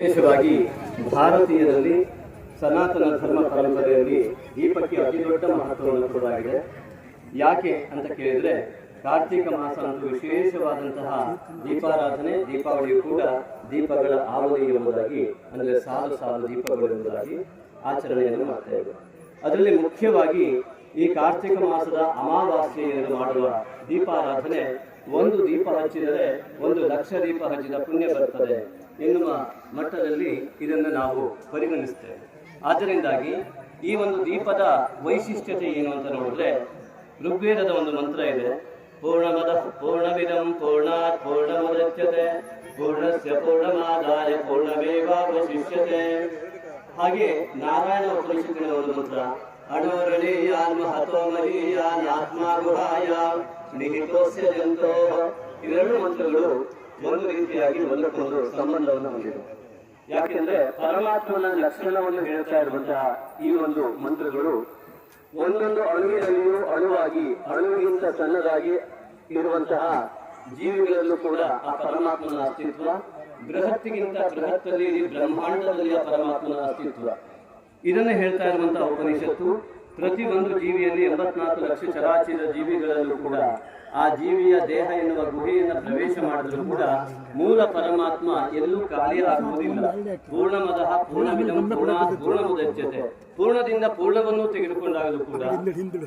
ವಿಶೇಷವಾಗಿ ಭಾರತೀಯರಲ್ಲಿ ಸನಾತನ ಧರ್ಮ ಪರಂಪರೆಯಲ್ಲಿ ದೀಪಕ್ಕೆ ಅತಿ ದೊಡ್ಡ ಮಹತ್ವವನ್ನು ಕೊಡಲಾಗಿದೆ ಯಾಕೆ ಅಂತ ಕೇಳಿದ್ರೆ, ಕಾರ್ತಿಕ ಮಾಸ ಅಂತೂ ವಿಶೇಷವಾದಂತಹ ದೀಪಾರಾಧನೆ, ದೀಪಾವಳಿಯು ಕೂಡ ದೀಪಗಳ ಆವಲಿ ಎಂಬುದಾಗಿ, ಅಂದರೆ ಸಾಲು ಸಾಲು ದೀಪಗಳು ಎಂಬುದಾಗಿ ಆಚರಣೆಯನ್ನು ಮಾಡ್ತಾ ಇದೆ ಅದರಲ್ಲಿ ಮುಖ್ಯವಾಗಿ ಈ ಕಾರ್ತಿಕ ಮಾಸದ ಅಮಾವಾಸ್ಯೆಯನ್ನು ಮಾಡುವ ದೀಪಾರಾಧನೆ, ಒಂದು ದೀಪ ಹಚ್ಚಿದರೆ ಒಂದು ಲಕ್ಷ ದೀಪ ಹಚ್ಚಿದ ಪುಣ್ಯ ಬರ್ತದೆ. ಎನ್ನುವ ಮಟ್ಟದಲ್ಲಿ ಇದನ್ನು ನಾವು ಪರಿಗಣಿಸ್ತೇವೆ. ಆದ್ದರಿಂದಾಗಿ ಈ ಒಂದು ದೀಪದ ವೈಶಿಷ್ಟ್ಯತೆ ಏನು ಅಂತ ನೋಡಿದ್ರೆ ಋಗ್ವೇದದ ಒಂದು ಮಂತ್ರ ಇದೆ. ಪೂರ್ಣಮದ ಪೂರ್ಣವಿದಂ ಪೂರ್ಣಾತ್ ಪೂರ್ಣಮುದಚ್ಯತೆ ಪೂರ್ಣಸ್ಯ ಪೂರ್ಣಮಾದಾಯ ಪೂರ್ಣಮೇವಾವಶಿಷ್ಯತೆ ಹಾಗೆ ನಾರಾಯಣ ಉಪನಿಷತ್ತಿನ ಒಂದು ಮಂತ್ರ ಅಣೋರಣೀಯಾನ್ ಮಹತೋ ಮಹೀಯಾನ್ ಆತ್ಮ ಗುಹಾಯ ನಿಹಿತೋಸ್ಯ ಜಂತೋ ಇವೆರಡು ಮಂತ್ರಗಳು ಒಂದು ರೀತಿಯಾಗಿ ಒಂದಕ್ಕೊಂದು ಸಂಬಂಧವನ್ನು ಹೊಂದಿದೆ. ಯಾಕೆಂದ್ರೆ ಪರಮಾತ್ಮನ ಲಕ್ಷಣವನ್ನು ಹೇಳ್ತಾ ಇರುವಂತಹ ಈ ಒಂದು ಮಂತ್ರಗಳು ಒಂದೊಂದು ಅಣುವಿನಲ್ಲಿಯೂ ಅಣುವಾಗಿ, ಅಣುವಿಗಿಂತ ಸಣ್ಣದಾಗಿ ಇರುವಂತಹ ಜೀವಿಗಳಲ್ಲೂ ಕೂಡ ಆ ಪರಮಾತ್ಮನ ಅಸ್ತಿತ್ವ ಬೃಹತ್ಗಿಂತ ಬೃಹತ್ತಲ್ಲಿ ಬ್ರಹ್ಮಾಂಡದಲ್ಲಿ ಆ ಪರಮಾತ್ಮನ ಅಸ್ತಿತ್ವ. ಇದನ್ನು ಹೇಳ್ತಾ ಇರುವಂತಹ ಉಪನಿಷತ್ತು ಪ್ರತಿ ಒಂದು ಜೀವಿಯಲ್ಲಿ ಎಂಬತ್ನಾಲ್ಕು ಲಕ್ಷ ಚರಾಚರ ಜೀವಿಗಳಲ್ಲೂ ಕೂಡ ಆ ಜೀವಿಯ ದೇಹ ಎನ್ನುವ ಗುಹೆಯನ್ನು ಪ್ರವೇಶ ಮಾಡಿದ್ರು ಕೂಡ ಮೂಲ ಪರಮಾತ್ಮ ಎಲ್ಲೂ ಖಾಲಿಯಾಗುವುದಿಲ್ಲ. ಪೂರ್ಣಮದ ಪೂರ್ಣವಿದಂ ಪೂರ್ಣಮುದಚ್ಯತೆ. ಪೂರ್ಣದಿಂದ ಪೂರ್ಣವನ್ನು ತೆಗೆದುಕೊಂಡಾಗಲೂ ಕೂಡ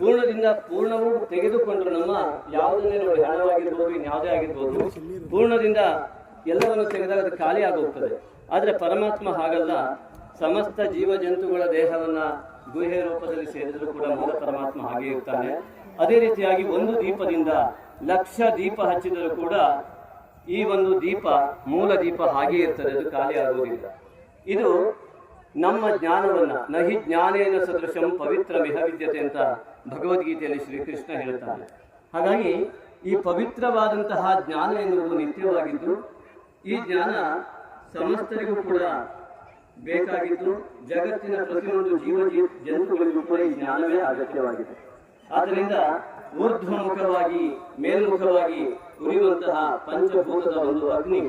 ಪೂರ್ಣದಿಂದ ಪೂರ್ಣವು ತೆಗೆದುಕೊಂಡ್ರು ನಮ್ಮ ಯಾವುದನ್ನೇ ನೋಡಿ ಹಣವಾಗಿರ್ಬೋದು ಇನ್ಯಾವುದೇ ಆಗಿರ್ಬೋದು, ಪೂರ್ಣದಿಂದ ಎಲ್ಲವನ್ನು ತೆಗೆದಾಗ ಅದು ಖಾಲಿ ಆಗೋಗ್ತದೆ ಆದರೆ ಪರಮಾತ್ಮ ಹಾಗಲ್ಲ. ಸಮಸ್ತ ಜೀವ ಜಂತುಗಳ ದೇಹವನ್ನ ಗುಹೆ ರೂಪದಲ್ಲಿ ಸೇರಿದ್ರು ಕೂಡ ಮೂಲ ಪರಮಾತ್ಮ ಹಾಗೆ ಇರ್ತಾನೆ. ಅದೇ ರೀತಿಯಾಗಿ ಒಂದು ದೀಪದಿಂದ ಲಕ್ಷ ದೀಪ ಹಚ್ಚಿದರೂ ಕೂಡ ಈ ಒಂದು ದೀಪ ಮೂಲ ದೀಪ ಹಾಗೆ ಇರ್ತದೆ, ಅದು ಖಾಲಿ ಆಗುವುದಿಲ್ಲ. ಇದು ನಮ್ಮ ಜ್ಞಾನವನ್ನ, ನಹಿ ಜ್ಞಾನೇನ ಸದೃಶಂ ಪವಿತ್ರ ವಿದ್ಯತೆ ಅಂತ ಭಗವದ್ಗೀತೆಯಲ್ಲಿ ಶ್ರೀಕೃಷ್ಣ ಹೇಳ್ತಾನೆ. ಹಾಗಾಗಿ ಈ ಪವಿತ್ರವಾದಂತಹ ಜ್ಞಾನ ಎನ್ನುವುದು ನಿತ್ಯವಾಗಿದ್ದು, ಈ ಜ್ಞಾನ ಸಮಸ್ತರಿಗೂ ಕೂಡ ಬೇಕಾಗಿದ್ದು, ಜಗತ್ತಿನ ಪ್ರತಿಯೊಂದು ಜೀವ ಜಂತುಗಳಿಗೂ ಕೂಡ ಈ ಜ್ಞಾನವೇ ಅಗತ್ಯವಾಗಿದೆ. ಆದ್ದರಿಂದ ಊರ್ಧ್ವಮುಖವಾಗಿ, ಮೇಲ್ಮುಖವಾಗಿ ಉರಿಯುವಂತಹ ಪಂಚಭೂತದ ಒಂದು ಅಗ್ನಿ,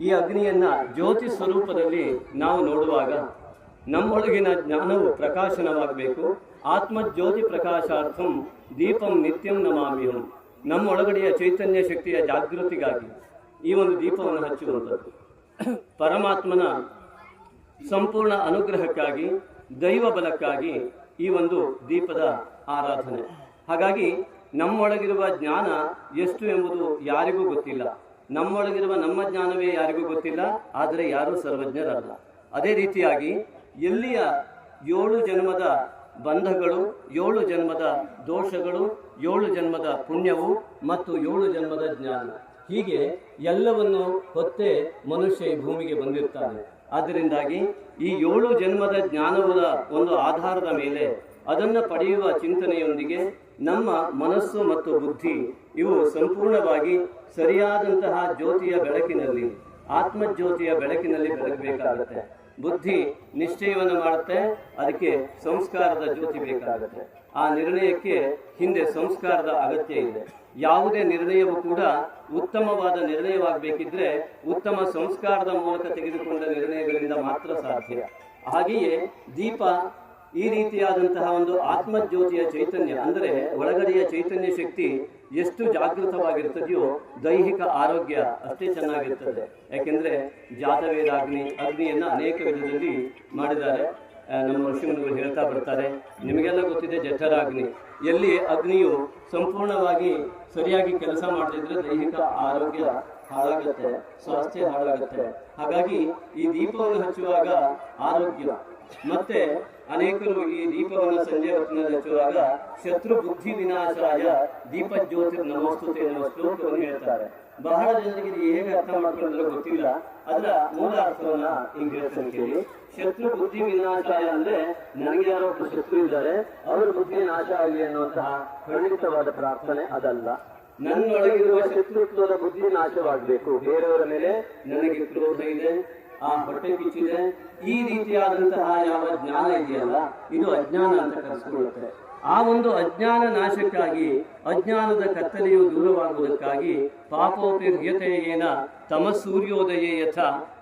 ಈ ಅಗ್ನಿಯನ್ನ ಜ್ಯೋತಿ ಸ್ವರೂಪದಲ್ಲಿ ನಾವು ನೋಡುವಾಗ ನಮ್ಮೊಳಗಿನ ಜ್ಞಾನವು ಪ್ರಕಾಶನವಾಗಬೇಕು. ಆತ್ಮಜ್ಯೋತಿ ಪ್ರಕಾಶಾರ್ಥಂ ದೀಪಂ ನಿತ್ಯಂ ನಮಾಮ್ಯಹಂ. ನಮ್ಮೊಳಗಡೆಯ ಚೈತನ್ಯ ಶಕ್ತಿಯ ಜಾಗೃತಿಗಾಗಿ ಈ ಒಂದು ದೀಪವನ್ನು ಹಚ್ಚುವಂಥದ್ದು. ಪರಮಾತ್ಮನ ಸಂಪೂರ್ಣ ಅನುಗ್ರಹಕ್ಕಾಗಿ ದೈವ ಬಲಕ್ಕಾಗಿ ಈ ಒಂದು ದೀಪದ ಆರಾಧನೆ. ಹಾಗಾಗಿ ನಮ್ಮೊಳಗಿರುವ ಜ್ಞಾನ ಎಷ್ಟು ಎಂಬುದು ಯಾರಿಗೂ ಗೊತ್ತಿಲ್ಲ. ನಮ್ಮೊಳಗಿರುವ ನಮ್ಮ ಜ್ಞಾನವೇ ಯಾರಿಗೂ ಗೊತ್ತಿಲ್ಲ, ಆದರೆ ಯಾರೂ ಸರ್ವಜ್ಞರಲ್ಲ. ಅದೇ ರೀತಿಯಾಗಿ ಎಲ್ಲಿಯ ಏಳು ಜನ್ಮದ ಬಂಧಗಳು, ಏಳು ಜನ್ಮದ ದೋಷಗಳು, ಏಳು ಜನ್ಮದ ಪುಣ್ಯವು ಮತ್ತು ಏಳು ಜನ್ಮದ ಜ್ಞಾನ. ಹೀಗೆ ಎಲ್ಲವನ್ನು ಹೊತ್ತೇ ಮನುಷ್ಯ ಈ ಭೂಮಿಗೆ ಬಂದಿರ್ತಾನೆ. ಆದ್ದರಿಂದಾಗಿ ಈ ಏಳು ಜನ್ಮದ ಜ್ಞಾನದ ಒಂದು ಆಧಾರದ ಮೇಲೆ ಅದನ್ನು ಪಡೆಯುವ ಚಿಂತನೆಯೊಂದಿಗೆ ನಮ್ಮ ಮನಸ್ಸು ಮತ್ತು ಬುದ್ಧಿ ಇವು ಸಂಪೂರ್ಣವಾಗಿ ಸರಿಯಾದಂತಹ ಜ್ಯೋತಿಯ ಬೆಳಕಿನಲ್ಲಿ, ಆತ್ಮಜ್ಯೋತಿಯ ಬೆಳಕಿನಲ್ಲಿ ಬೆಳಗಬೇಕಾಗುತ್ತೆ ಬುದ್ಧಿ ನಿಶ್ಚಯವನ್ನು ಮಾಡುತ್ತೆ, ಅದಕ್ಕೆ ಸಂಸ್ಕಾರದ ಜ್ಯೋತಿ ಬೇಕಾಗುತ್ತೆ. ಆ ನಿರ್ಣಯಕ್ಕೆ ಹಿಂದೆ ಸಂಸ್ಕಾರದ ಅಗತ್ಯ ಇದೆ. ಯಾವುದೇ ನಿರ್ಣಯವೂ ಕೂಡ ಉತ್ತಮವಾದ ನಿರ್ಣಯವಾಗಬೇಕಿದ್ರೆ ಉತ್ತಮ ಸಂಸ್ಕಾರದ ಮೂಲಕ ತೆಗೆದುಕೊಂಡ ನಿರ್ಣಯಗಳಿಂದ ಮಾತ್ರ ಸಾಧ್ಯ. ಹಾಗೆಯೇ ದೀಪ ಈ ರೀತಿಯಾದಂತಹ ಒಂದು ಆತ್ಮಜ್ಯೋತಿಯ ಚೈತನ್ಯ, ಅಂದರೆ ಒಳಗಡೆಯ ಚೈತನ್ಯ ಶಕ್ತಿ ಎಷ್ಟು ಜಾಗೃತವಾಗಿರ್ತದೆಯೋ ದೈಹಿಕ ಆರೋಗ್ಯ ಅಷ್ಟೇ ಚೆನ್ನಾಗಿರ್ತದೆ. ಯಾಕೆಂದ್ರೆ ಜಾತವೇದಾಗ್ನಿ, ಅಗ್ನಿಯನ್ನ ಅನೇಕ ವಿಧದಲ್ಲಿ ಮಾಡಿದ್ದಾರೆ. ನಮ್ಮ ಋಷಿಮುನಿಗಳು ಹೇಳ್ತಾ ಬರ್ತಾರೆ, ನಿಮಗೆಲ್ಲ ಗೊತ್ತಿದೆ ಜಠರಾಗ್ನಿ. ಎಲ್ಲಿ ಅಗ್ನಿಯು ಸಂಪೂರ್ಣವಾಗಿ ಸರಿಯಾಗಿ ಕೆಲಸ ಮಾಡದಿದ್ರೆ ದೈಹಿಕ ಆರೋಗ್ಯ ಹಾಳಾಗುತ್ತೆ, ಸ್ವಾಸ್ಥ್ಯ ಹಾಳಾಗುತ್ತೆ. ಹಾಗಾಗಿ ಈ ದೀಪವನ್ನು ಹಚ್ಚುವಾಗ ಆರೋಗ್ಯ, ಮತ್ತೆ ಅನೇಕರು ಈ ದೀಪವನ್ನು ಸಂಜೆ ಹೊತ್ತಿನಲ್ಲಿ ಹಚ್ಚುವಾಗ ಶತ್ರು ಬುದ್ಧಿ ವಿನಾಶಾಯ ದೀಪ ಜ್ಯೋತಿ ನಮಸ್ತುತೆ ಎನ್ನುವ ಶ್ಲೋಕವನ್ನು ಹೇಳ್ತಾರೆ. ಬಹಳ ಜನರಿಗೆ ಇದು ಹೇಗೆ ಅರ್ಥ ಮಾಡ್ಕೊಂಡ್ರೆ ಗೊತ್ತಿಲ್ಲ. ಅದರ ಮೂಲ ಅರ್ಥವನ್ನ ಇಂಗ್ಲಿಷ್ ಶತ್ರು ಬುದ್ಧಿ ವಿನಾಶಾಯ ಅಂದ್ರೆ ನನಗೆ ಯಾರೋ ಒಬ್ಬ ಶತ್ರು ಇದ್ದಾರೆ, ಅವರ ಬುದ್ಧಿ ನಾಶ ಆಗಲಿ ಅನ್ನುವಂತಹ ಖಂಡಿತವಾದ ಪ್ರಾರ್ಥನೆ ಅದಲ್ಲ. ನನ್ನೊಳಗಿರುವ ಶತ್ರುತ್ವದ ಬುದ್ಧಿ ನಾಶವಾಗಬೇಕು. ಬೇರೆಯವರ ಮೇಲೆ ನನಗೆ ಕ್ರೋಧ ಇದೆ ಆ ಹೊಟ್ಟೆ ಕಿಚ್ಚಿದೆ ಈ ರೀತಿಯಾದಂತಹ ಯಾವ ಜ್ಞಾನ ಇದೆಯಲ್ಲ, ಇದು ಅಜ್ಞಾನ ಅಂತ ಕರೆಸ್ಕೊಳ್ಳುತ್ತೆ. ಆ ಒಂದು ಅಜ್ಞಾನ ನಾಶಕ್ಕಾಗಿ, ಅಜ್ಞಾನದ ಕತ್ತಲೆಯು ದೂರವಾಗುವುದಕ್ಕಾಗಿ ಪಾಪೋಪಿ ಹೃಯತೆಯೇನ ತಮ ಸೂರ್ಯೋದಯ ಯಥ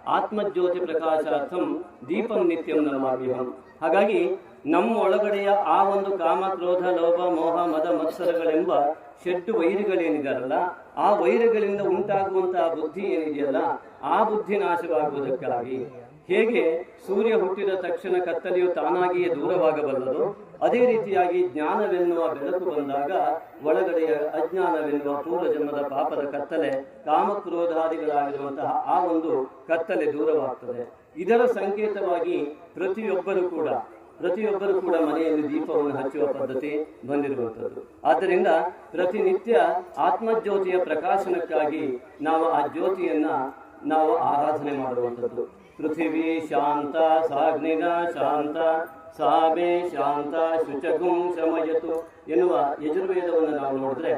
ಆತ್ಮಜ್ಯೋತಿ ಪ್ರಕಾಶಾರ್ಥಂ ದೀಪಂ ನಿತ್ಯಂ ನಮಾಮ್ಯಹಂ ಹಾಗಾಗಿ ನಮ್ಮ ಒಳಗಡೆಯ ಆ ಒಂದು ಕಾಮ ಕ್ರೋಧ ಲೋಭ, ಮೋಹ, ಮದ, ಮತ್ಸರಗಳೆಂಬ ಷಡ್ಡು ವೈರಿಗಳೇನಿದಾರಲ್ಲ ಆ ವೈರಗಳಿಂದ ಉಂಟಾಗುವಂತಹ ಬುದ್ಧಿ ಏನಿದೆಯಲ್ಲ, ಆ ಬುದ್ಧಿ ನಾಶವಾಗುವುದಕ್ಕಾಗಿ. ಹೇಗೆ? ಸೂರ್ಯ ಹುಟ್ಟಿದ ತಕ್ಷಣ ಕತ್ತಲೆಯು ತಾನಾಗಿಯೇ ದೂರವಾಗಬಲ್ಲದು. ಅದೇ ರೀತಿಯಾಗಿ ಜ್ಞಾನವೆನ್ನುವ ಬೆಳಕು ಬಂದಾಗ ಒಳಗಡೆಯ ಅಜ್ಞಾನವೆನ್ನುವ ಪೂರ್ವ ಜನ್ಮದ ಪಾಪದ ಕತ್ತಲೆ, ಕಾಮಕ್ರೋಧಾದಿಗಳಾಗಿರುವಂತಹ ಆ ಒಂದು ಕತ್ತಲೆ ದೂರವಾಗ್ತದೆ. ಇದರ ಸಂಕೇತವಾಗಿ ಪ್ರತಿಯೊಬ್ಬರೂ ಕೂಡ ಪ್ರತಿಯೊಬ್ಬರು ಕೂಡ ಮನೆಯಲ್ಲಿ ದೀಪವನ್ನು ಹಚ್ಚುವ ಪದ್ಧತಿ ಬಂದಿರುವಂಥದ್ದು. ಆದ್ದರಿಂದ ಪ್ರತಿನಿತ್ಯ ಆತ್ಮಜ್ಯೋತಿಯ ಪ್ರಕಾಶನಕ್ಕಾಗಿ ನಾವು ಆ ಜ್ಯೋತಿಯನ್ನ ನಾವು ಆರಾಧನೆ ಮಾಡುವಂಥದ್ದು. ಪೃಥಿವಿ ಶಾಂತ ಸಾಗ್ನಿನ ಶಾಂತ, ಸಾಬೆ ಶಾಂತ, ಶುಚಗುಂ ಶಮಯತು ಎನ್ನುವ ಯಜುರ್ವೇದವನ್ನು ನಾವು ನೋಡಿದ್ರೆ,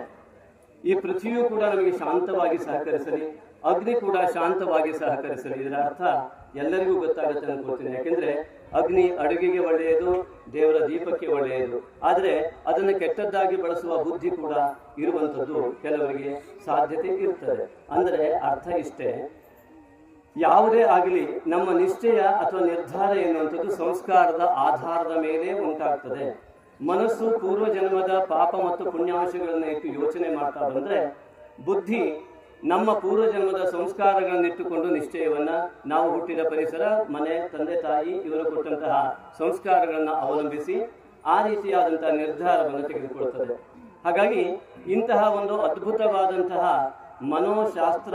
ಈ ಪೃಥ್ವಿಯೂ ಕೂಡ ನಮಗೆ ಶಾಂತವಾಗಿ ಸಹಕರಿಸಲಿ, ಅಗ್ನಿ ಕೂಡ ಶಾಂತವಾಗಿ ಸಹಕರಿಸಲಿ. ಇದರ ಅರ್ಥ ಎಲ್ಲರಿಗೂ ಗೊತ್ತಾಗುತ್ತೆ ಅನ್ಕೋತೀನಿ ಯಾಕೆಂದ್ರೆ ಅಗ್ನಿ ಅಡುಗೆಗೆ ಒಳ್ಳೆಯದು, ದೇವರ ದೀಪಕ್ಕೆ ಒಳ್ಳೆಯದು. ಆದರೆ ಅದನ್ನು ಕೆಟ್ಟದ್ದಾಗಿ ಬಳಸುವ ಬುದ್ಧಿ ಕೂಡ ಇರುವಂಥದ್ದು ಕೆಲವರಿಗೆ ಸಾಧ್ಯತೆ ಇರ್ತದೆ. ಅಂದರೆ ಅರ್ಥ ಇಷ್ಟೇ. ಯಾವುದೇ ಆಗಲಿ ನಮ್ಮ ನಿಶ್ಚಯ ಅಥವಾ ನಿರ್ಧಾರ ಎನ್ನುವಂಥದ್ದು ಸಂಸ್ಕಾರದ ಆಧಾರದ ಮೇಲೆ ಉಂಟಾಗ್ತದೆ. ಮನಸ್ಸು ಪೂರ್ವ ಜನ್ಮದ ಪಾಪ ಮತ್ತು ಪುಣ್ಯಾಂಶಗಳನ್ನು ಇಟ್ಟು ಯೋಚನೆ ಮಾಡ್ತಾ ಬಂದ್ರೆ ಬುದ್ಧಿ ನಮ್ಮ ಪೂರ್ವಜನ್ಮದ ಸಂಸ್ಕಾರಗಳನ್ನಿಟ್ಟುಕೊಂಡು ನಿಶ್ಚಯವನ್ನ ನಾವು ಹುಟ್ಟಿದ ಪರಿಸರ, ಮನೆ, ತಂದೆ, ತಾಯಿ ಇವರು ಕೊಟ್ಟಂತಹ ಸಂಸ್ಕಾರಗಳನ್ನು ಅವಲಂಬಿಸಿ ಆ ರೀತಿಯಾದಂತಹ ನಿರ್ಧಾರವನ್ನು ತೆಗೆದುಕೊಳ್ಳುತ್ತದೆ ಹಾಗಾಗಿ ಇಂತಹ ಒಂದು ಅದ್ಭುತವಾದಂತಹ ಮನೋಶಾಸ್ತ್ರ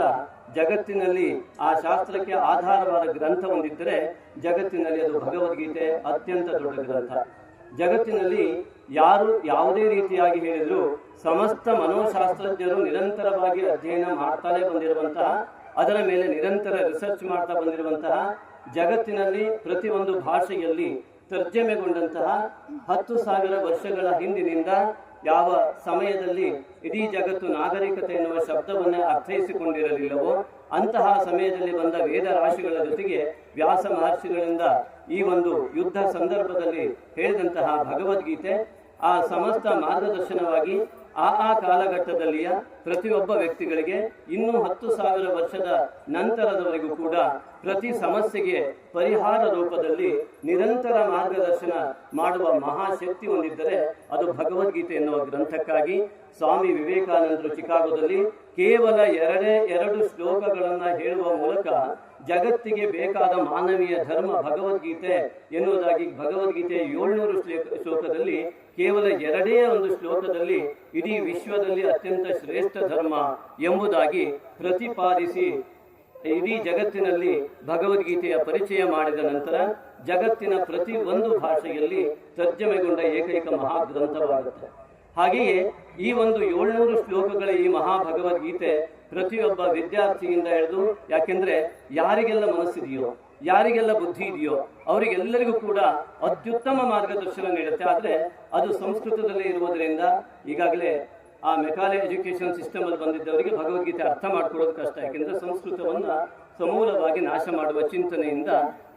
ಜಗತ್ತಿನಲ್ಲಿ ಆ ಶಾಸ್ತ್ರಕ್ಕೆ ಆಧಾರವಾದ ಗ್ರಂಥ ಒಂದಿದ್ದರೆ ಜಗತ್ತಿನಲ್ಲಿ ಅದು ಭಗವದ್ಗೀತೆ ಅತ್ಯಂತ ದೊಡ್ಡ ಗ್ರಂಥ. ಜಗತ್ತಿನಲ್ಲಿ ಯಾರು ಯಾವುದೇ ರೀತಿಯಾಗಿ ಹೇಳಿದ್ರು ಸಮಸ್ತ ಮನೋಶಾಸ್ತ್ರಜ್ಞರು ನಿರಂತರವಾಗಿ ಅಧ್ಯಯನ ಮಾಡ್ತಾನೆ ಬಂದಿರುವಂತಹ, ಅದರ ಮೇಲೆ ನಿರಂತರ ರಿಸರ್ಚ್ ಮಾಡ್ತಾ ಬಂದಿರುವಂತಹ, ಜಗತ್ತಿನಲ್ಲಿ ಪ್ರತಿಯೊಂದು ಭಾಷೆಯಲ್ಲಿ ತರ್ಜಮೆಗೊಂಡಂತಹ ಹತ್ತು ಸಾವಿರ ವರ್ಷಗಳ ಹಿಂದಿನಿಂದ ಯಾವ ಸಮಯದಲ್ಲಿ ಇಡೀ ಜಗತ್ತು ನಾಗರಿಕತೆ ಎನ್ನುವ ಶಬ್ದವನ್ನು ಅರ್ಥೈಸಿಕೊಂಡಿರಲಿಲ್ಲವೋ ಅಂತಹ ಸಮಯದಲ್ಲಿ ಬಂದ ವೇದ ರಾಶಿಗಳ ಜೊತೆಗೆ ವ್ಯಾಸ ಮಹರ್ಷಿಗಳಿಂದ ಈ ಒಂದು ಯುದ್ಧ ಸಂದರ್ಭದಲ್ಲಿ ಹೇಳಿದಂತಹ ಭಗವದ್ಗೀತೆ, ಆ ಸಮಸ್ತ ಮಾರ್ಗದರ್ಶನವಾಗಿ ಆ ಆ ಕಾಲಘಟ್ಟದಲ್ಲಿಯ ಪ್ರತಿಯೊಬ್ಬ ವ್ಯಕ್ತಿಗಳಿಗೆ ಇನ್ನೂ ಹತ್ತು ಸಾವಿರ ವರ್ಷದ ನಂತರದವರೆಗೂ ಕೂಡ ಪ್ರತಿ ಸಮಸ್ಯೆಗೆ ಪರಿಹಾರ ರೂಪದಲ್ಲಿ ನಿರಂತರ ಮಾರ್ಗದರ್ಶನ ಮಾಡುವ ಮಹಾಶಕ್ತಿ ಹೊಂದಿದ್ದರೆ ಅದು ಭಗವದ್ಗೀತೆ ಎನ್ನುವ ಗ್ರಂಥಕ್ಕಾಗಿ ಸ್ವಾಮಿ ವಿವೇಕಾನಂದರು ಚಿಕಾಗೋದಲ್ಲಿ ಕೇವಲ ಎರಡೇ, ಎರಡು ಶ್ಲೋಕಗಳನ್ನು ಹೇಳುವ ಮೂಲಕ ಜಗತ್ತಿಗೆ ಬೇಕಾದ ಮಾನವೀಯ ಧರ್ಮ ಭಗವದ್ಗೀತೆ ಎನ್ನುವುದಾಗಿ ಭಗವದ್ಗೀತೆ ಏಳ್ನೂರು ಶ್ಲೋಕ ಶ್ಲೋಕದಲ್ಲಿ, ಕೇವಲ ಎರಡೇ ಒಂದು ಶ್ಲೋಕದಲ್ಲಿ ಇಡೀ ವಿಶ್ವದಲ್ಲಿ ಅತ್ಯಂತ ಶ್ರೇಷ್ಠ ಧರ್ಮ ಎಂಬುದಾಗಿ ಪ್ರತಿಪಾದಿಸಿ ಇಡೀ ಜಗತ್ತಿನಲ್ಲಿ ಭಗವದ್ಗೀತೆಯ ಪರಿಚಯ ಮಾಡಿದ ನಂತರ ಜಗತ್ತಿನ ಪ್ರತಿ ಒಂದು ಭಾಷೆಯಲ್ಲಿ ತರ್ಜಮೆಗೊಂಡ ಏಕೈಕ ಮಹಾಗ್ರಂಥವಾಗುತ್ತೆ. ಹಾಗೆಯೇ ಈ ಒಂದು ಏಳ್ನೂರು ಶ್ಲೋಕಗಳ ಈ ಮಹಾಭಗವದ್ಗೀತೆ ಪ್ರತಿಯೊಬ್ಬ ವಿದ್ಯಾರ್ಥಿಯಿಂದ ಹಿಡಿದು, ಯಾಕೆಂದ್ರೆ ಯಾರಿಗೆಲ್ಲ ಮನಸ್ಸಿದೆಯೋ, ಯಾರಿಗೆಲ್ಲ ಬುದ್ಧಿ ಇದೆಯೋ, ಅವರಿಗೆಲ್ಲರಿಗೂ ಕೂಡ ಅತ್ಯುತ್ತಮ ಮಾರ್ಗದರ್ಶನ ನೀಡುತ್ತೆ. ಆದರೆ ಅದು ಸಂಸ್ಕೃತದಲ್ಲಿ ಇರುವುದರಿಂದ ಈಗಾಗಲೇ ಆ ಮೆಕಾಲೆ ಎಜುಕೇಶನ್ ಸಿಸ್ಟಮ್ ಅಲ್ಲಿ ಬಂದಿದ್ದವರಿಗೆ ಭಗವದ್ಗೀತೆ ಅರ್ಥ ಮಾಡ್ಕೊಳ್ಳೋದು ಕಷ್ಟ. ಯಾಕೆಂದ್ರೆ ಸಂಸ್ಕೃತವನ್ನ ಸಮೂಲವಾಗಿ ನಾಶ ಮಾಡುವ ಚಿಂತನೆಯಿಂದ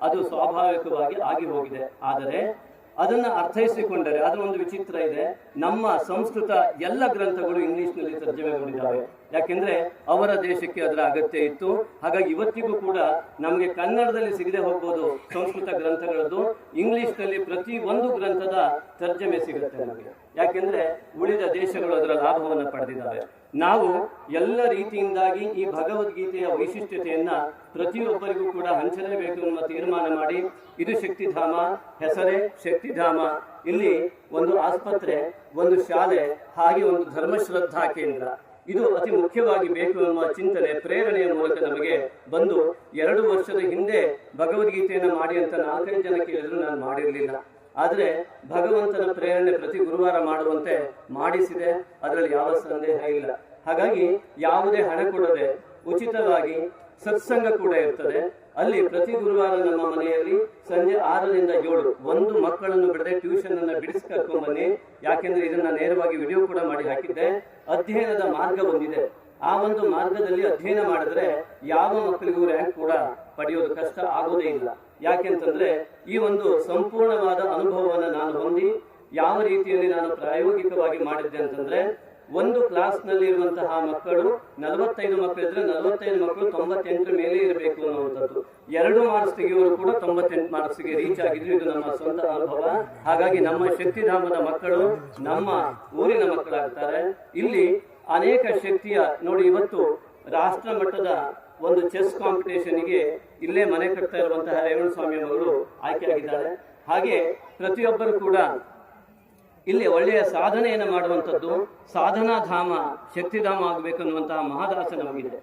ಅದು ಸ್ವಾಭಾವಿಕವಾಗಿ ಆಗಿ ಹೋಗಿದೆ. ಆದರೆ ಅದನ್ನ ಅರ್ಥೈಸಿಕೊಂಡರೆ ಅದು ಒಂದು ವಿಚಿತ್ರ ಇದೆ. ನಮ್ಮ ಸಂಸ್ಕೃತ ಎಲ್ಲ ಗ್ರಂಥಗಳು ಇಂಗ್ಲಿಷ್ನಲ್ಲಿ ತರ್ಜಮೆಗೊಂಡಿದ್ದಾವೆ. ಯಾಕೆಂದ್ರೆ ಅವರ ದೇಶಕ್ಕೆ ಅದರ ಅಗತ್ಯ ಇತ್ತು. ಹಾಗಾಗಿ ಇವತ್ತಿಗೂ ಕೂಡ ನಮಗೆ ಕನ್ನಡದಲ್ಲಿ ಸಿಗದೆ ಹೋಗ್ಬೋದು ಸಂಸ್ಕೃತ ಗ್ರಂಥಗಳದ್ದು. ಇಂಗ್ಲಿಷ್ನಲ್ಲಿ ಪ್ರತಿ ಒಂದು ಗ್ರಂಥದ ತರ್ಜಮೆ ಸಿಗುತ್ತೆ ನಮಗೆ. ಯಾಕೆಂದ್ರೆ ಉಳಿದ ದೇಶಗಳು ಅದರ ಲಾಭವನ್ನು ಪಡೆದಿದ್ದಾವೆ. ನಾವು ಎಲ್ಲ ರೀತಿಯಿಂದಾಗಿ ಈ ಭಗವದ್ಗೀತೆಯ ವೈಶಿಷ್ಟ್ಯತೆಯನ್ನ ಪ್ರತಿಯೊಬ್ಬರಿಗೂ ಕೂಡ ಹಂಚಲೇಬೇಕು ಎನ್ನುವ ತೀರ್ಮಾನ ಮಾಡಿ, ಇದು ಶಕ್ತಿಧಾಮ, ಹೆಸರೇ ಶಕ್ತಿಧಾಮ. ಇಲ್ಲಿ ಒಂದು ಆಸ್ಪತ್ರೆ, ಒಂದು ಶಾಲೆ, ಹಾಗೆ ಒಂದು ಧರ್ಮಶ್ರದ್ಧಾ ಕೇಂದ್ರ. ಇದು ಅತಿ ಮುಖ್ಯವಾಗಿ ಬೇಕು ಎನ್ನುವ ಚಿಂತನೆ, ಪ್ರೇರಣೆಯ ಮೂಲಕ ನಮಗೆ ಬಂದು ಎರಡು ವರ್ಷದ ಹಿಂದೆ ಭಗವದ್ಗೀತೆಯನ್ನು ಮಾಡಿ ಅಂತ ನಾಲ್ಕೈದು ಜನ ಕೇಳಿದ್ರು, ನಾನು ಮಾಡಿರಲಿಲ್ಲ. ಆದರೆ ಭಗವಂತನ ಪ್ರೇರಣೆ ಪ್ರತಿ ಗುರುವಾರ ಮಾಡುವಂತೆ ಮಾಡಿಸಿದೆ. ಅದರಲ್ಲಿ ಯಾವ ಸಂದೇಹ ಇಲ್ಲ. ಹಾಗಾಗಿ ಯಾವುದೇ ಹಣ ಕೊಡದೆ ಉಚಿತವಾಗಿ ಸತ್ಸಂಗ ಕೂಡ ಇರ್ತದೆ. ಅಲ್ಲಿ ಪ್ರತಿ ಗುರುವಾರ ನಮ್ಮ ಮನೆಯಲ್ಲಿ ಸಂಜೆ ಆರರಿಂದ ಏಳು ಒಂದು ಮಕ್ಕಳನ್ನು ಬಿಡದೆ ಟ್ಯೂಷನ್ ಅನ್ನು ಬಿಡಿಸಿ ಬನ್ನಿ. ಯಾಕೆಂದ್ರೆ ಇದನ್ನ ನೇರವಾಗಿ ವಿಡಿಯೋ ಕೂಡ ಮಾಡಿ ಹಾಕಿದ್ದೆ. ಅಧ್ಯಯನದ ಮಾರ್ಗ ಬಂದಿದೆ ಆ ಒಂದು ಮಾರ್ಗದಲ್ಲಿ ಅಧ್ಯಯನ ಮಾಡಿದ್ರೆ ಯಾವ ಮಕ್ಕಳಿಗೂ ರ್ಯಾಂಕ್ ಕೂಡ ಪಡೆಯೋದು ಕಷ್ಟ ಆಗೋದೇ ಇಲ್ಲ. ಯಾಕೆಂತಂದ್ರೆ ಈ ಒಂದು ಸಂಪೂರ್ಣವಾದ ಅನುಭವವನ್ನು ನಾನು ಹೊಂದಿ ಯಾವ ರೀತಿಯಲ್ಲಿ ನಾನು ಪ್ರಾಯೋಗಿಕವಾಗಿ ಮಾಡಿದ್ದೆ ಅಂತಂದ್ರೆ ಒಂದು ಕ್ಲಾಸ್ನಲ್ಲಿ ಇರುವಂತಹ ಮಕ್ಕಳು, ನಲವತ್ತೈದು ಮಕ್ಕಳು ಇದ್ರೆ ನಲವತ್ತೈದು ಮಕ್ಕಳು ತೊಂಬತ್ತೆಂಟರ ಮೇಲೆ ಇರಬೇಕು ಅನ್ನುವಂಥದ್ದು. ಎರಡು ಮಾರ್ಕ್ಸ್ ತೆಗೆಯುವರು ಕೂಡ ತೊಂಬತ್ತೆಂಟು ಮಾರ್ಕ್ಸ್ಗೆ ರೀಚ್ ಆಗಿದ್ರು. ಇದು ನಮ್ಮ ಸ್ವಂತ ಅನುಭವ. ಹಾಗಾಗಿ ನಮ್ಮ ಶಕ್ತಿಧಾಮದ ಮಕ್ಕಳು ನಮ್ಮ ಊರಿನ ಮಕ್ಕಳಾಗ್ತಾರೆ. ಇಲ್ಲಿ ಅನೇಕ ಶಕ್ತಿಯ, ನೋಡಿ ಇವತ್ತು ರಾಷ್ಟ್ರ ಮಟ್ಟದ ಒಂದು ಚೆಸ್ ಕಾಂಪಿಟೇಷನ್ಗೆ ಇಲ್ಲೇ ಮನೆ ಕಟ್ತಾ ಇರುವಂತಹ ರೇವಣ ಸ್ವಾಮಿ ಆಯ್ಕೆಯಾಗಿದ್ದಾರೆ. ಹಾಗೆ ಪ್ರತಿಯೊಬ್ಬರು ಕೂಡ ಇಲ್ಲಿ ಒಳ್ಳೆಯ ಸಾಧನೆಯನ್ನು ಮಾಡುವಂಥದ್ದು, ಸಾಧನಾ ಧಾಮ, ಶಕ್ತಿಧಾಮ ಆಗಬೇಕನ್ನುವಂತಹ ಮಹಾದಾಸ ನಮಗಿದೆ.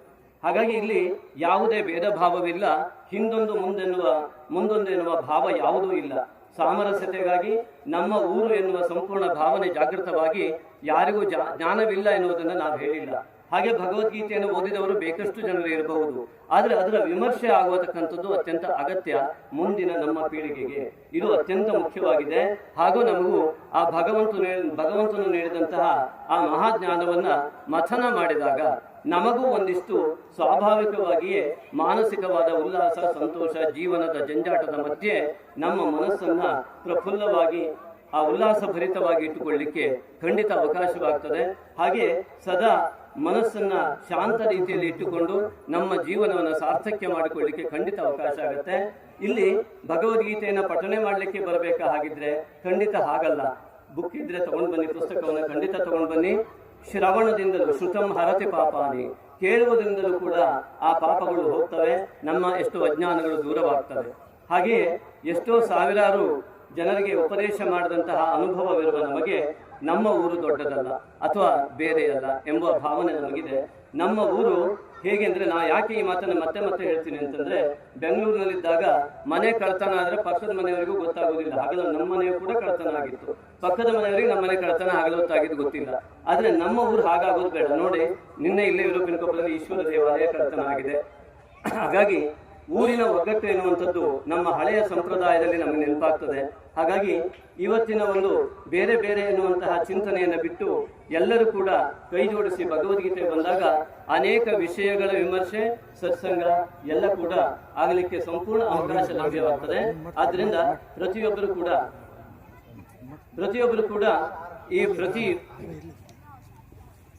ಹಾಗಾಗಿ ಇಲ್ಲಿ ಯಾವುದೇ ಭೇದ ಭಾವವಿಲ್ಲ. ಹಿಂದೊಂದು ಮುಂದೆನ್ನುವ ಮುಂದೊಂದು ಎನ್ನುವ ಭಾವ ಯಾವುದೂ ಇಲ್ಲ. ಸಾಮರಸ್ಯತೆಗಾಗಿ, ನಮ್ಮ ಊರು ಎನ್ನುವ ಸಂಪೂರ್ಣ ಭಾವನೆ ಜಾಗೃತವಾಗಿ ಯಾರಿಗೂ ಜ್ಞಾನವಿಲ್ಲ ಎನ್ನುವುದನ್ನು ನಾವು ಹೇಳಿಲ್ಲ. ಹಾಗೆ ಭಗವದ್ಗೀತೆಯನ್ನು ಓದಿದವರು ಬೇಕಷ್ಟು ಜನರು ಇರಬಹುದು. ಆದರೆ ಅದರ ವಿಮರ್ಶೆ ಆಗುವತಕ್ಕಂಥದ್ದು ಅತ್ಯಂತ ಅಗತ್ಯ ಮುಂದಿನ ನಮ್ಮ ಪೀಳಿಗೆಗೆ. ಇದು ಅತ್ಯಂತ ಮುಖ್ಯವಾಗಿದೆ. ಹಾಗೂ ನಮಗೂ ಆ ಭಗವಂತನು ಭಗವಂತನು ನೀಡಿದಂತಹ ಆ ಮಹಾಜ್ಞಾನವನ್ನ ಮಥನ ಮಾಡಿದಾಗ ನಮಗೂ ಒಂದಿಷ್ಟು ಸ್ವಾಭಾವಿಕವಾಗಿಯೇ ಮಾನಸಿಕವಾದ ಉಲ್ಲಾಸ, ಸಂತೋಷ, ಜೀವನದ ಜಂಜಾಟದ ಮಧ್ಯೆ ನಮ್ಮ ಮನಸ್ಸನ್ನ ಪ್ರಫುಲ್ಲವಾಗಿ ಆ ಉಲ್ಲಾಸ ಭರಿತವಾಗಿ ಇಟ್ಟುಕೊಳ್ಳಿಕ್ಕೆ ಖಂಡಿತ ಅವಕಾಶವಾಗ್ತದೆ. ಹಾಗೆ ಸದಾ ಮನಸ್ಸನ್ನ ಶಾಂತ ರೀತಿಯಲ್ಲಿ ಇಟ್ಟುಕೊಂಡು ನಮ್ಮ ಜೀವನವನ್ನು ಸಾರ್ಥಕ್ಯ ಮಾಡಿಕೊಳ್ಳಿಕ್ಕೆ ಖಂಡಿತ ಅವಕಾಶ ಆಗುತ್ತೆ. ಇಲ್ಲಿ ಭಗವದ್ಗೀತೆಯನ್ನು ಪಠನೆ ಮಾಡಲಿಕ್ಕೆ ಬರಬೇಕಾ ಹಾಗಿದ್ರೆ ಖಂಡಿತ ಹಾಗಲ್ಲ. ಬುಕ್ ಇದ್ರೆ ತಗೊಂಡು ಬನ್ನಿ, ಪುಸ್ತಕವನ್ನು ಖಂಡಿತ ತಗೊಂಡು ಬನ್ನಿ. ಶ್ರವಣದಿಂದಲೂ ಶ್ರುತಂ ಹರತಿ ಪಾಪಾನಿ. ಕೇಳುವುದರಿಂದಲೂ ಕೂಡ ಆ ಪಾಪಗಳು ಹೋಗ್ತವೆ. ನಮ್ಮ ಎಷ್ಟೋ ಅಜ್ಞಾನಗಳು ದೂರವಾಗ್ತವೆ. ಹಾಗೆಯೇ ಎಷ್ಟೋ ಸಾವಿರಾರು ಜನರಿಗೆ ಉಪದೇಶ ಮಾಡಿದಂತಹ ಅನುಭವವಿರುವ ನಮಗೆ ನಮ್ಮ ಊರು ದೊಡ್ಡದಲ್ಲ ಅಥವಾ ಬೇರೆಯಲ್ಲ ಎಂಬ ಭಾವನೆ ನಮಗಿದೆ. ನಮ್ಮ ಊರು ಹೇಗೆ ಅಂದರೆ ನಾ ಯಾಕೆ ಈ ಮಾತನ್ನು ಮತ್ತೆ ಮತ್ತೆ ಹೇಳ್ತೀನಿ ಅಂತಂದ್ರೆ ಬೆಂಗಳೂರಿನಲ್ಲಿದ್ದಾಗ ಮನೆ ಕಳ್ತನ ಆದ್ರೆ ಪಕ್ಕದ ಮನೆಯವರಿಗೂ ಗೊತ್ತಾಗೋದಿಲ್ಲ. ಹಗಲು ನಮ್ಮ ಮನೆಯೂ ಕೂಡ ಕಳ್ತನ ಆಗಿತ್ತು. ಪಕ್ಕದ ಮನೆಯವರಿಗೆ ನಮ್ಮ ಮನೆ ಕಳ್ತನ ಹೊತ್ತಾಗಿದ್ದು ಗೊತ್ತಿಲ್ಲ. ಆದ್ರೆ ನಮ್ಮ ಊರು ಹಾಗಾಗೋದು ಬೇಡ. ನೋಡಿ, ನಿನ್ನೆ ಇಲ್ಲೇ ಯುರೋಪಿನ ಕೊಪ್ಪದಲ್ಲಿ ಈಶ್ವರ ದೇವಾಲಯ ಕಳ್ತನ ಆಗಿದೆ. ಹಾಗಾಗಿ ಊರಿನ ಒಗ್ಗಟ್ಟು ಎನ್ನುವಂಥದ್ದು ನಮ್ಮ ಹಳೆಯ ಸಂಪ್ರದಾಯದಲ್ಲಿ ನಮಗೆ ನೆನಪಾಗ್ತದೆ. ಹಾಗಾಗಿ ಇವತ್ತಿನ ಒಂದು ಬೇರೆ ಬೇರೆ ಎನ್ನುವಂತಹ ಚಿಂತನೆಯನ್ನು ಬಿಟ್ಟು ಎಲ್ಲರೂ ಕೂಡ ಕೈ ಜೋಡಿಸಿ ಭಗವದ್ಗೀತೆ ಬಂದಾಗ ಅನೇಕ ವಿಷಯಗಳ ವಿಮರ್ಶೆ, ಸತ್ಸಂಗ ಎಲ್ಲ ಕೂಡ ಆಗಲಿಕ್ಕೆ ಸಂಪೂರ್ಣ ಅವಕಾಶ ಲಭ್ಯವಾಗ್ತದೆ. ಆದ್ರಿಂದ ಪ್ರತಿಯೊಬ್ಬರು ಕೂಡ ಪ್ರತಿಯೊಬ್ಬರು ಕೂಡ ಈ ಪ್ರತಿ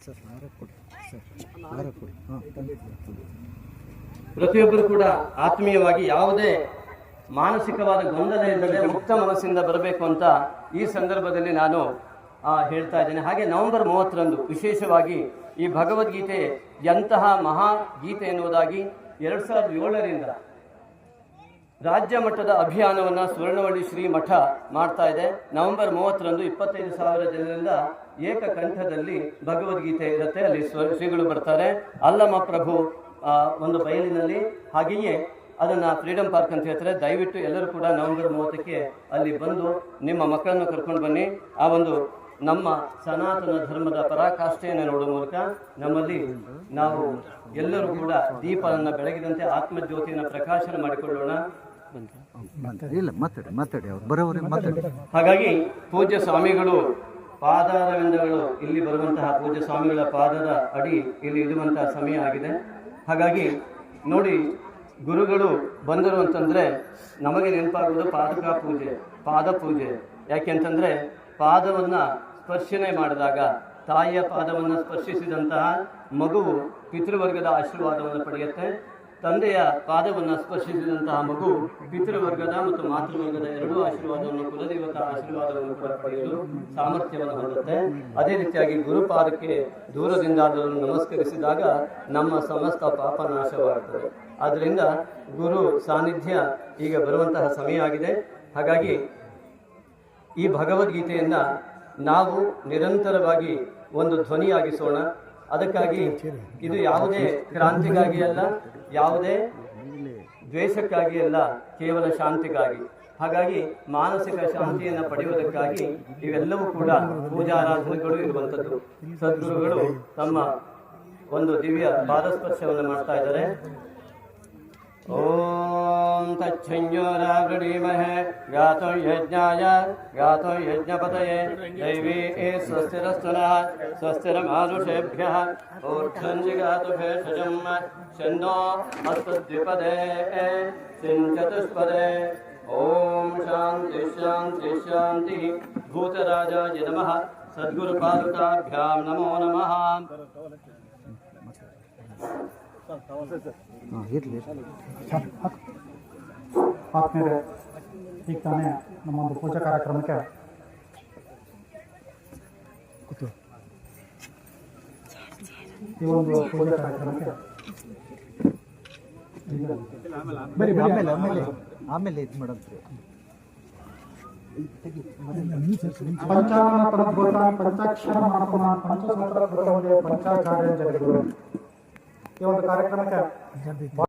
ಸರ್ ಕೊಡಿ ಸರ್. ಕೊಡಿ. ಹಾಂ. ಪ್ರತಿಯೊಬ್ಬರು ಕೂಡ ಆತ್ಮೀಯವಾಗಿ ಯಾವುದೇ ಮಾನಸಿಕವಾದ ಗೊಂದಲ ಇಲ್ಲದೆ ಮುಕ್ತ ಮನಸ್ಸಿಂದ ಬರಬೇಕು ಅಂತ ಈ ಸಂದರ್ಭದಲ್ಲಿ ನಾನು ಹೇಳ್ತಾ ಇದ್ದೇನೆ. ಹಾಗೆ ನವೆಂಬರ್ ಮೂವತ್ತರಂದು ವಿಶೇಷವಾಗಿ ಈ ಭಗವದ್ಗೀತೆ ಎಂತಹ ಮಹಾ ಗೀತೆ ಎನ್ನುವುದಾಗಿ ಎರಡು ಸಾವಿರದ ಏಳರಿಂದ ರಾಜ್ಯ ಮಟ್ಟದ ಅಭಿಯಾನವನ್ನು ಸುವರ್ಣವಳ್ಳಿ ಶ್ರೀ ಮಠ ಮಾಡ್ತಾ ಇದೆ. ನವೆಂಬರ್ ಮೂವತ್ತರಂದು ಇಪ್ಪತ್ತೈದು ಸಾವಿರ ಜನರಿಂದ ಏಕಕಂಠದಲ್ಲಿ ಭಗವದ್ಗೀತೆ ಇರುತ್ತೆ. ಅಲ್ಲಿ ಸ್ವ ಶ್ರೀಗಳು ಬರ್ತಾರೆ. ಅಲ್ಲಮ್ಮ ಪ್ರಭು ಒಂದು ಬಯಲಿನಲ್ಲಿ ಹಾಗೆಯೇ ಅದನ್ನು ಫ್ರೀಡಮ್ ಪಾರ್ಕ್ ಅಂತ ಹೇಳ್ತಾರೆ. ದಯವಿಟ್ಟು ಎಲ್ಲರೂ ಕೂಡ ನವೆಂಬರ್ ಮೂವತ್ತಕ್ಕೆ ಅಲ್ಲಿ ಬಂದು ನಿಮ್ಮ ಮಕ್ಕಳನ್ನು ಕರ್ಕೊಂಡು ಬನ್ನಿ. ಆ ಒಂದು ನಮ್ಮ ಸನಾತನ ಧರ್ಮದ ಪರಾಕಾಷ್ಠೆಯನ್ನು ನೋಡುವ ಮೂಲಕ ನಮ್ಮಲ್ಲಿ ನಾವು ಎಲ್ಲರೂ ಕೂಡ ದೀಪವನ್ನು ಬೆಳಗಿದಂತೆ ಆತ್ಮಜ್ಯೋತಿಯನ್ನು ಪ್ರಕಾಶನ ಮಾಡಿಕೊಳ್ಳೋಣ. ಮಾತಾಡಿ ಇಲ್ಲ ಮಾತಾಡಿ ಮಾತಾಡಿ ಅವ್ರು ಬರೋವರೆ ಮಾತಾಡಿ. ಹಾಗಾಗಿ ಪೂಜ್ಯ ಸ್ವಾಮಿಗಳು ಪಾದಾರವಿಂದಗಳು ಇಲ್ಲಿ ಬರುವಂತಹ ಪೂಜ್ಯ ಸ್ವಾಮಿಗಳ ಪಾದದ ಅಡಿ ಇಲ್ಲಿ ಇಡುವಂತಹ ಸಮಯ ಆಗಿದೆ. ಹಾಗಾಗಿ ನೋಡಿ, ಗುರುಗಳು ಬಂದರು ಅಂತಂದರೆ ನಮಗೆ ನೆನಪಾಗೋದು ಪಾದಕ ಪೂಜೆ, ಪಾದ ಪೂಜೆ. ಯಾಕೆಂತಂದರೆ ಪಾದವನ್ನು ಸ್ಪರ್ಶನೆ ಮಾಡಿದಾಗ, ತಾಯಿಯ ಪಾದವನ್ನು ಸ್ಪರ್ಶಿಸಿದಂತಹ ಮಗುವು ಪಿತೃವರ್ಗದ ಆಶೀರ್ವಾದವನ್ನು ಪಡೆಯುತ್ತೆ. ತಂದೆಯ ಪಾದವನ್ನು ಸ್ಪರ್ಶಿಸಿದಂತಹ ಮಗು ಪಿತೃವರ್ಗದ ಮತ್ತು ಮಾತೃವರ್ಗದ ಎರಡೂ ಆಶೀರ್ವಾದವನ್ನು ಕುಲದೇವತ ಆಶೀರ್ವಾದವನ್ನು ಕೂಡ ಪಡೆಯಲು ಸಾಮರ್ಥ್ಯವನ್ನು ಹೊಂದುತ್ತೆ. ಅದೇ ರೀತಿಯಾಗಿ ಗುರುಪಾದಕ್ಕೆ ದೂರದಿಂದ ಅದನ್ನು ನಮಸ್ಕರಿಸಿದಾಗ ನಮ್ಮ ಸಮಸ್ತ ಪಾಪ ನಾಶವಾಗುತ್ತದೆ. ಆದ್ದರಿಂದ ಗುರು ಸಾನ್ನಿಧ್ಯ ಈಗ ಬರುವಂತಹ ಸಮಯ ಆಗಿದೆ. ಹಾಗಾಗಿ ಈ ಭಗವದ್ಗೀತೆಯನ್ನು ನಾವು ನಿರಂತರವಾಗಿ ಒಂದು ಧ್ವನಿಯಾಗಿಸೋಣ. ಅದಕ್ಕಾಗಿ ಇದು ಯಾವುದೇ ಕ್ರಾಂತಿಗಾಗಿ ಅಲ್ಲ ಯಾವುದೇ ದ್ವೇಷಕ್ಕಾಗಿ ಅಲ್ಲ ಕೇವಲ ಶಾಂತಿಗಾಗಿ. ಹಾಗಾಗಿ ಮಾನಸಿಕ ಶಾಂತಿಯನ್ನು ಪಡೆಯುವುದಕ್ಕಾಗಿ ಇವೆಲ್ಲವೂ ಕೂಡ ಪೂಜಾರಾಧನೆಗಳು ಇರುವಂಥದ್ದು. ಸದ್ಗುರುಗಳು ತಮ್ಮ ಒಂದು ದಿವ್ಯ ಪಾದಸ್ಪರ್ಶವನ್ನು ಮಾಡ್ತಾ ಇದ್ದಾರೆ. ॐ तच्छिञ्जोरावृणीमहे गातो यज्ञाय गातो यज्ञपतये दैवी स्वस्तिरस्तुनः, स्वस्तिरमानुषेभ्यः। ओक्षञ्जिगातु भेषजम् छन्दो अस्मद्विपदे सिञ्चतुष्पदे। ॐ शान्ति शान्ति, शान्तिः। भूतराजाय नमः। सद्गुरुपादुकाभ्यां नमो नमः। ನಮಃ ಹಾಂ ಇರಲಿ ಆತ್ಮೀಯರೇ ಈಗ ತಾನೇ ನಮ್ಮ ಒಂದು ಪೂಜಾ ಕಾರ್ಯಕ್ರಮಕ್ಕೆ ಕೂತು. ಈ ಒಂದು ಪೂಜಾ ಕಾರ್ಯಕ್ರಮಕ್ಕೆ ಈಗ ಬರೀ ಬರೀ ಆಮೇಲೆ ಆಮೇಲೆ ಆಮೇಲೆ ಇದು ಮಾಡಂತ್ರಿ ಪಂಚಾಂಗ ಪರಭೂತ ಪಂಚಾಕ್ಷರ ಮಹಾತ್ಮ ಪಂಚಸೂತ್ರ ಕೃತವಂದೇ ಪಂಚಾಚಾರ್ಯ ಜಗದ್ಗುರು ಈ ಒಂದು ಕಾರ್ಯಕ್ರಮಕ್ಕೆ